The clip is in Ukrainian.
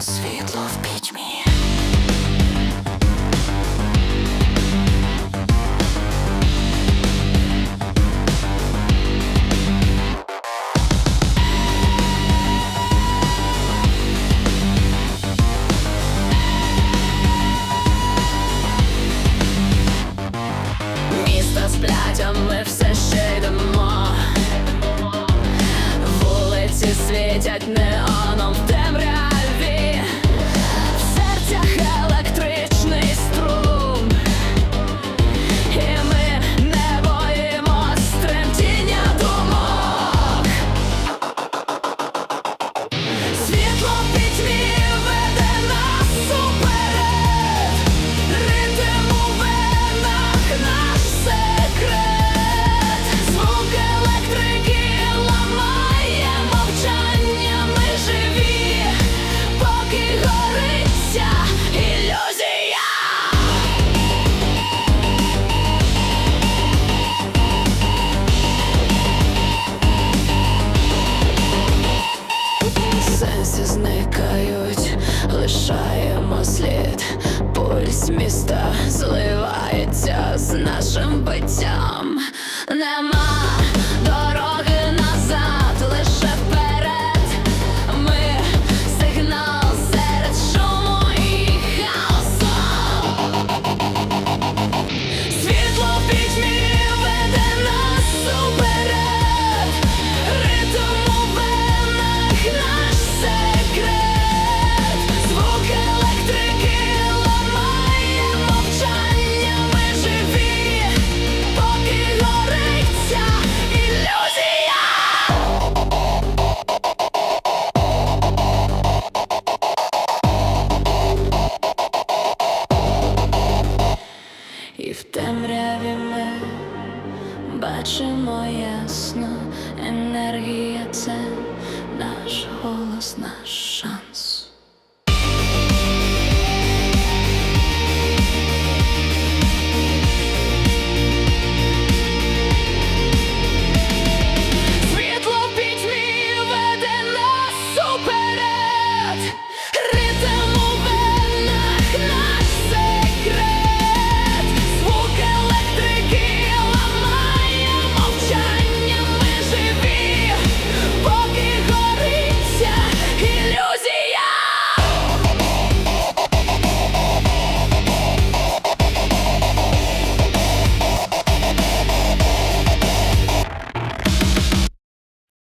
світло в пітьмі. Місто сплять, а ми все ще йдемо. Вулиці світять неоном в темряві, Сенси зникають, лишаємо слід, пульс міста зливається з нашим биттям. Нема І в темряві ми бачимо ясно, енергія це наш голос, наш шанс.